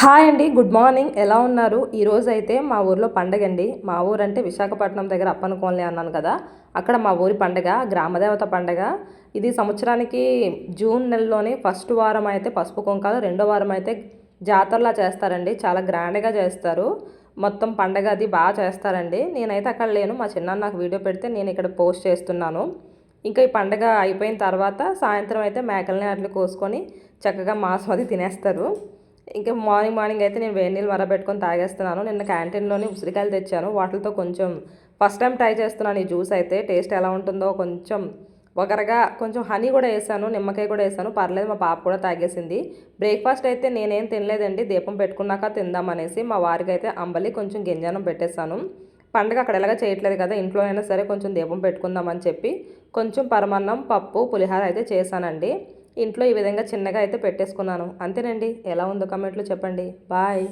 Hi అండి good morning. ఎలా ఉన్నారు? ఈరోజు అయితే మా ఊర్లో పండగ అండి. మా ఊరు అంటే విశాఖపట్నం దగ్గర అప్పనకోనలే అన్నాను కదా. అక్కడ మా ఊరి పండగ గ్రామదేవత పండగ. ఇది సంవత్సరానికి జూన్ నెలలోని ఫస్ట్ వారం అయితే పసుపు కుంకాలు రెండో వారం అయితే జాతరలా చేస్తారండి. చాలా గ్రాండ్గా చేస్తారు. మొత్తం పండగ అది బాగా చేస్తారండి. నేనైతే అక్కడ లేను. మా చిన్నాన్న నాకు వీడియో పెడితే నేను ఇక్కడ పోస్ట్ చేస్తున్నాను. ఇంకా ఈ పండగ అయిపోయిన తర్వాత సాయంత్రం అయితే మేకల్ని అట్లు కోసుకొని చక్కగా మాంసం అది తినేస్తారు. ఇంకా మార్నింగ్ మార్నింగ్ అయితే నేను వేడి నీళ్ళు మరబెట్టుకొని తాగేస్తున్నాను. నిన్న క్యాంటీన్లోని ఉసిరికాయలు తెచ్చాను. వాటితో కొంచెం ఫస్ట్ టైం ట్రై చేస్తున్నాను. ఈ జ్యూస్ అయితే టేస్ట్ ఎలా ఉంటుందో కొంచెం ఒకరగా కొంచెం హనీ కూడా వేసాను నిమ్మకాయ కూడా వేసాను. పర్లేదు మా పాప కూడా తాగేసింది. బ్రేక్ఫాస్ట్ అయితే నేనేం తినలేదండి. దీపం పెట్టుకున్నాక తిందామనేసి మా వారికి అయితే అంబలి కొంచెం గింజానం పెట్టేశాను. పండుగ అక్కడ ఎలాగ చేయట్లేదు కదా ఇంట్లో అయినా సరే కొంచెం దీపం పెట్టుకుందామని చెప్పి కొంచెం పరమాన్నం పప్పు పులిహార అయితే చేశానండి. ఇంట్లో ఈ విధంగా చిన్నగా అయితే పెట్టేసుకున్నాను. అంతేనండి. ఎలా ఉందో కమెంట్లో చెప్పండి. బాయ్.